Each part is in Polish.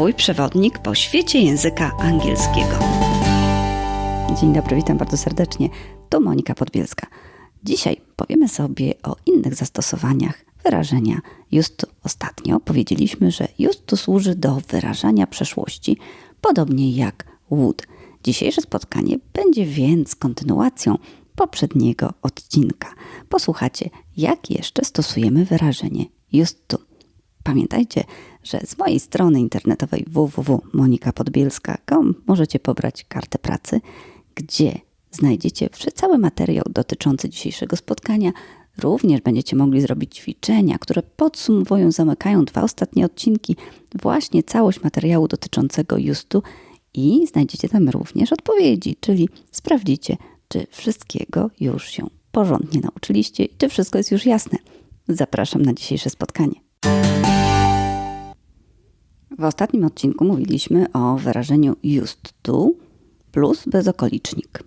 Twój przewodnik po świecie języka angielskiego. Dzień dobry, witam bardzo serdecznie. To Monika Podbielska. Dzisiaj powiemy sobie o innych zastosowaniach wyrażenia to. Ostatnio powiedzieliśmy, że used to służy do wyrażania przeszłości, podobnie jak would. Dzisiejsze spotkanie będzie więc kontynuacją poprzedniego odcinka. Posłuchacie, jak jeszcze stosujemy wyrażenie used to. Pamiętajcie, że z mojej strony internetowej www.monikapodbielska.com możecie pobrać kartę pracy, gdzie znajdziecie cały materiał dotyczący dzisiejszego spotkania. Również będziecie mogli zrobić ćwiczenia, które podsumowują, zamykają dwa ostatnie odcinki, właśnie całość materiału dotyczącego justu i znajdziecie tam również odpowiedzi, czyli sprawdzicie, czy wszystkiego już się porządnie nauczyliście i czy wszystko jest już jasne. Zapraszam na dzisiejsze spotkanie. W ostatnim odcinku mówiliśmy o wyrażeniu used to plus bezokolicznik.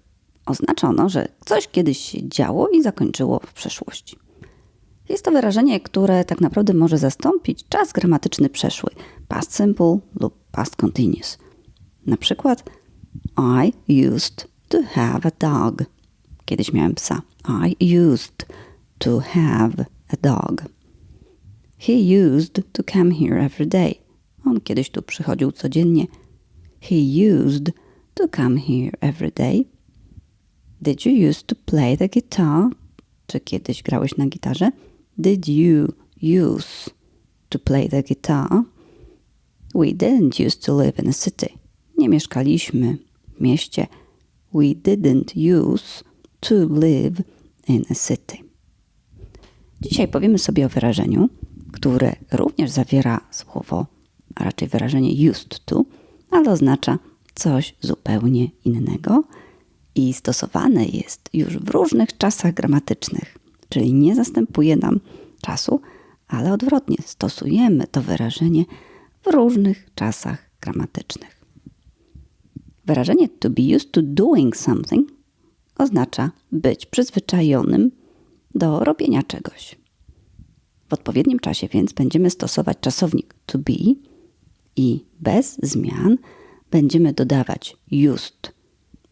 Oznaczono, że coś kiedyś się działo i zakończyło w przeszłości. Jest to wyrażenie, które tak naprawdę może zastąpić czas gramatyczny przeszły, past simple lub past continuous. Na przykład I used to have a dog. Kiedyś miałem psa. I used to have a dog. He used to come here every day. On kiedyś tu przychodził codziennie. He used to come here every day. Did you used to play the guitar? Czy kiedyś grałeś na gitarze? Did you use to play the guitar? We didn't used to live in a city. Nie mieszkaliśmy w mieście. We didn't use to live in a city. Dzisiaj powiemy sobie o wyrażeniu, które również zawiera słowo a raczej wyrażenie used to, ale oznacza coś zupełnie innego i stosowane jest już w różnych czasach gramatycznych, czyli nie zastępuje nam czasu, ale odwrotnie, stosujemy to wyrażenie w różnych czasach gramatycznych. Wyrażenie to be used to doing something oznacza być przyzwyczajonym do robienia czegoś. W odpowiednim czasie więc będziemy stosować czasownik to be i bez zmian będziemy dodawać used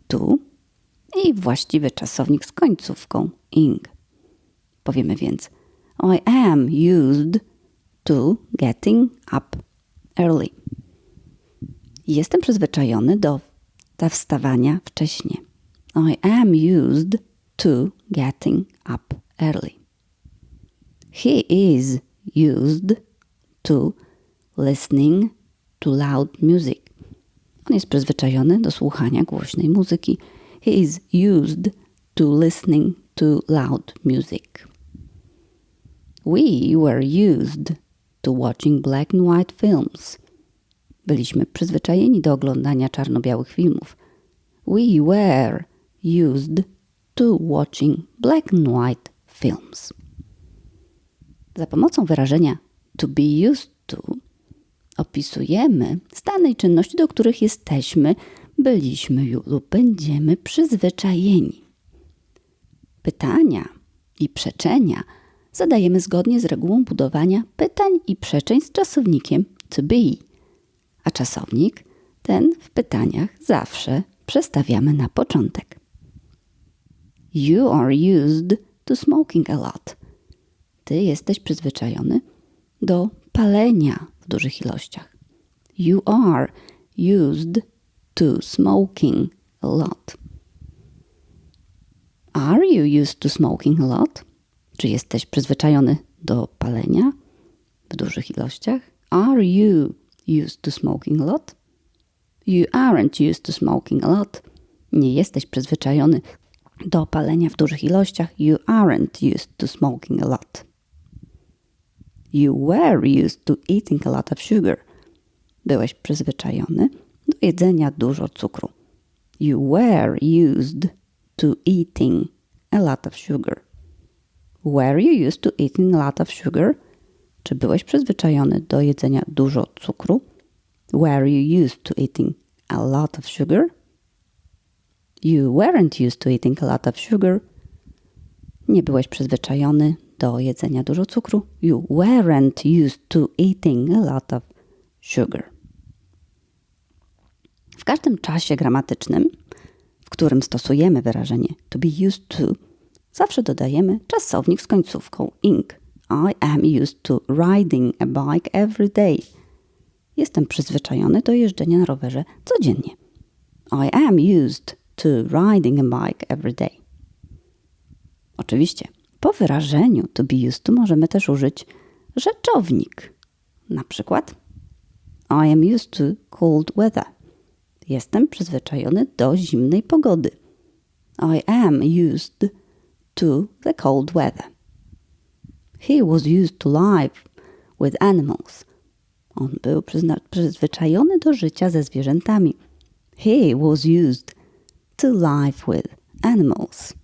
to i właściwy czasownik z końcówką ing. Powiemy więc I am used to getting up early. Jestem przyzwyczajony do wstawania wcześnie. I am used to getting up early. He is used to listening to loud music. On jest przyzwyczajony do słuchania głośnej muzyki. He is used to listening to loud music. We were used to watching black and white films. Byliśmy przyzwyczajeni do oglądania czarno-białych filmów. We were used to watching black and white films. Za pomocą wyrażenia to be used to opisujemy stany i czynności, do których jesteśmy, byliśmy lub będziemy przyzwyczajeni. Pytania i przeczenia zadajemy zgodnie z regułą budowania pytań i przeczeń z czasownikiem to be, a czasownik ten w pytaniach zawsze przestawiamy na początek. You are used to smoking a lot. Ty jesteś przyzwyczajony do palenia dużych ilościach. You are used to smoking a lot. Are you used to smoking a lot? Czy jesteś przyzwyczajony do palenia w dużych ilościach? Are you used to smoking a lot? You aren't used to smoking a lot. Nie jesteś przyzwyczajony do palenia w dużych ilościach. You aren't used to smoking a lot. You were used to eating a lot of sugar. Byłeś przyzwyczajony do jedzenia dużo cukru. You were used to eating a lot of sugar. Were you used to eating a lot of sugar? Czy byłeś przyzwyczajony do jedzenia dużo cukru? Were you used to eating a lot of sugar? You weren't used to eating a lot of sugar. Nie byłeś przyzwyczajony do jedzenia dużo cukru. You weren't used to eating a lot of sugar. W każdym czasie gramatycznym, w którym stosujemy wyrażenie to be used to, zawsze dodajemy czasownik z końcówką ing. I am used to riding a bike every day. Jestem przyzwyczajony do jeżdżenia na rowerze codziennie. I am used to riding a bike every day. Oczywiście, po wyrażeniu to be used to możemy też użyć rzeczownik. Na przykład I am used to cold weather. Jestem przyzwyczajony do zimnej pogody. I am used to the cold weather. He was used to live with animals. On był przyzwyczajony do życia ze zwierzętami. He was used to live with animals.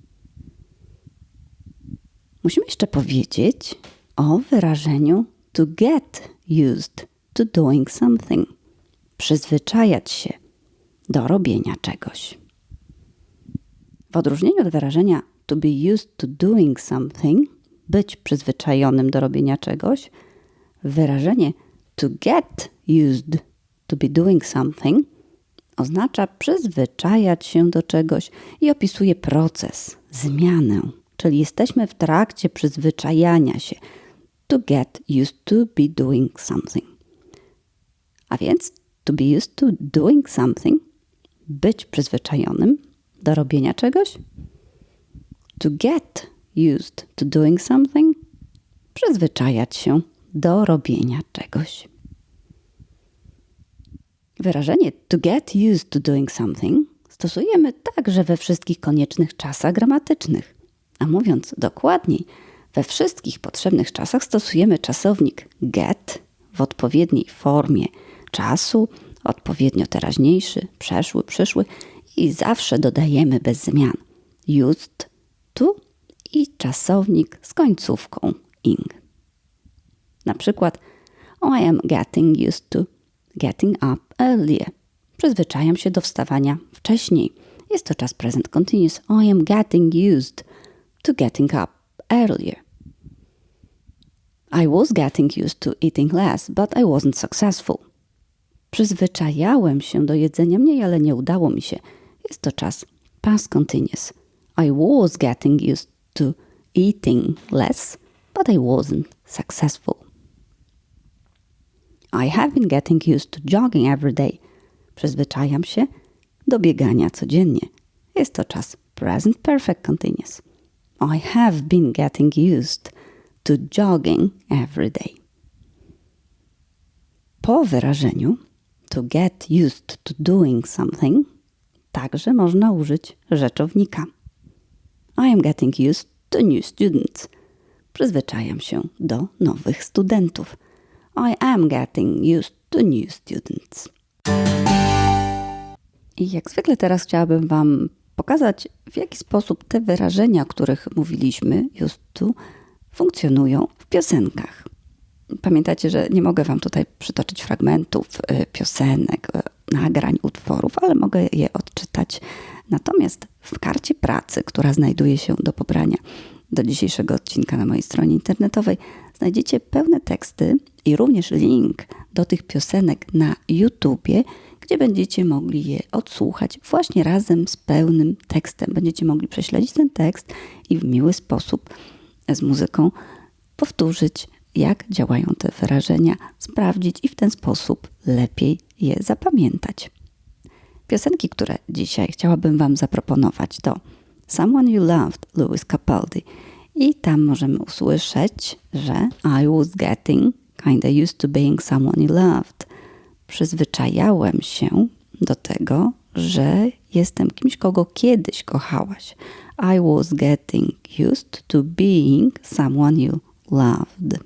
Musimy jeszcze powiedzieć o wyrażeniu to get used to doing something. Przyzwyczajać się do robienia czegoś. W odróżnieniu od wyrażenia to be used to doing something, być przyzwyczajonym do robienia czegoś, wyrażenie to get used to be doing something oznacza przyzwyczajać się do czegoś i opisuje proces, zmianę, czyli jesteśmy w trakcie przyzwyczajania się. To get used to be doing something. A więc to be used to doing something, być przyzwyczajonym do robienia czegoś. To get used to doing something, przyzwyczajać się do robienia czegoś. Wyrażenie to get used to doing something stosujemy także we wszystkich koniecznych czasach gramatycznych. A mówiąc dokładniej, we wszystkich potrzebnych czasach stosujemy czasownik get w odpowiedniej formie czasu, odpowiednio teraźniejszy, przeszły, przyszły i zawsze dodajemy bez zmian used to i czasownik z końcówką ing. Na przykład I am getting used to getting up earlier. Przyzwyczajam się do wstawania wcześniej. Jest to czas present continuous. I am getting used to getting up earlier. I was getting used to eating less, but I wasn't successful. Przyzwyczajałem się do jedzenia mniej, ale nie udało mi się. Jest to czas past continuous. I was getting used to eating less, but I wasn't successful. I have been getting used to jogging every day. Przyzwyczajam się do biegania codziennie. Jest to czas present perfect continuous. I have been getting used to jogging every day. Po wyrażeniu to get used to doing something także można użyć rzeczownika. I am getting used to new students. Przyzwyczajam się do nowych studentów. I am getting used to new students. I jak zwykle teraz chciałabym Wam pokazać, w jaki sposób te wyrażenia, o których mówiliśmy just tu, funkcjonują w piosenkach. Pamiętajcie, że nie mogę Wam tutaj przytoczyć fragmentów y, piosenek, y, nagrań, utworów, ale mogę je odczytać. Natomiast w karcie pracy, która znajduje się do pobrania do dzisiejszego odcinka na mojej stronie internetowej, znajdziecie pełne teksty i również link do tych piosenek na YouTubie, gdzie będziecie mogli je odsłuchać właśnie razem z pełnym tekstem. Będziecie mogli prześledzić ten tekst i w miły sposób z muzyką powtórzyć, jak działają te wyrażenia, sprawdzić i w ten sposób lepiej je zapamiętać. Piosenki, które dzisiaj chciałabym Wam zaproponować to Someone You Loved, Louis Capaldi. I tam możemy usłyszeć, że I was getting kinda used to being someone you loved. Przyzwyczajałem się do tego, że jestem kimś, kogo kiedyś kochałaś. I was getting used to being someone you loved.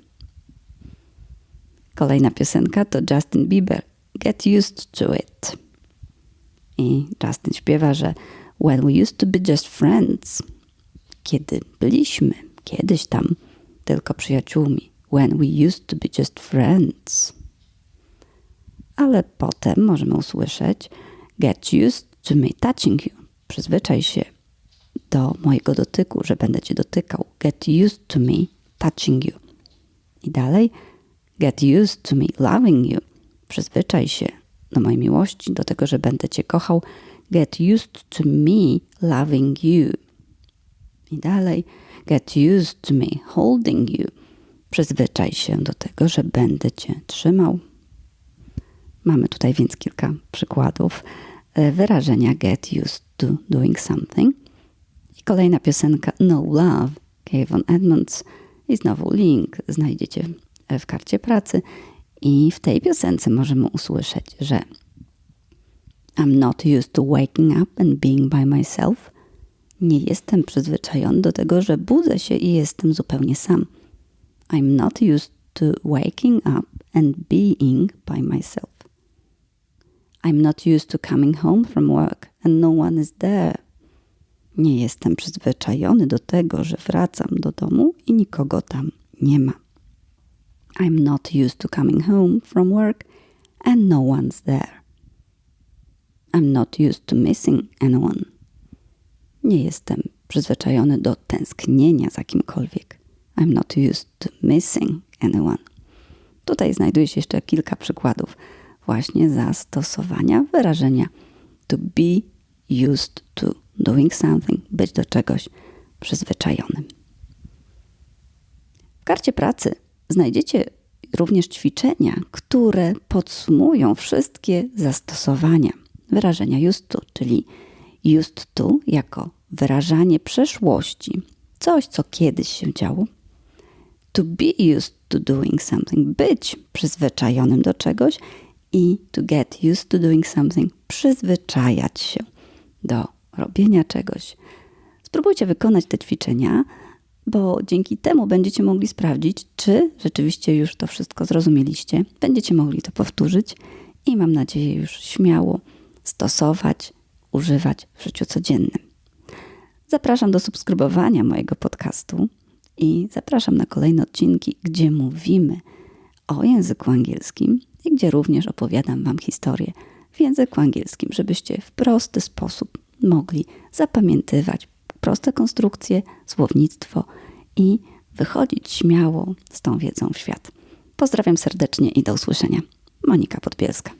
Kolejna piosenka to Justin Bieber. Get used to it. I Justin śpiewa, że When we used to be just friends. Kiedy byliśmy kiedyś tam tylko przyjaciółmi. When we used to be just friends. Ale potem możemy usłyszeć Get used to me touching you. Przyzwyczaj się do mojego dotyku, że będę cię dotykał. Get used to me touching you. I dalej Get used to me loving you. Przyzwyczaj się do mojej miłości, do tego, że będę Cię kochał. Get used to me loving you. I dalej. Get used to me holding you. Przyzwyczaj się do tego, że będę Cię trzymał. Mamy tutaj więc kilka przykładów e, wyrażenia get used to doing something. I kolejna piosenka No Love, Kevin Edmonds i znowu link znajdziecie w karcie pracy. I w tej piosence możemy usłyszeć, że I'm not used to waking up and being by myself. Nie jestem przyzwyczajony do tego, że budzę się i jestem zupełnie sam. I'm not used to waking up and being by myself. I'm not used to coming home from work and no one is there. Nie jestem przyzwyczajony do tego, że wracam do domu i nikogo tam nie ma. I'm not used to coming home from work and no one's there. I'm not used to missing anyone. Nie jestem przyzwyczajony do tęsknienia za kimkolwiek. I'm not used to missing anyone. Tutaj znajduje się jeszcze kilka przykładów właśnie zastosowania wyrażenia to be used to doing something, być do czegoś przyzwyczajonym. W karcie pracy znajdziecie również ćwiczenia, które podsumują wszystkie zastosowania wyrażenia used to, czyli used to jako wyrażanie przeszłości, coś co kiedyś się działo. To be used to doing something, być przyzwyczajonym do czegoś i to get used to doing something, przyzwyczajać się do robienia czegoś. Spróbujcie wykonać te ćwiczenia, bo dzięki temu będziecie mogli sprawdzić, czy rzeczywiście już to wszystko zrozumieliście. Będziecie mogli to powtórzyć i mam nadzieję już śmiało stosować, używać w życiu codziennym. Zapraszam do subskrybowania mojego podcastu i zapraszam na kolejne odcinki, gdzie mówimy o języku angielskim i gdzie również opowiadam Wam historię w języku angielskim, żebyście w prosty sposób mogli zapamiętywać proste konstrukcje, słownictwo i wychodzić śmiało z tą wiedzą w świat. Pozdrawiam serdecznie i do usłyszenia. Monika Podbielska.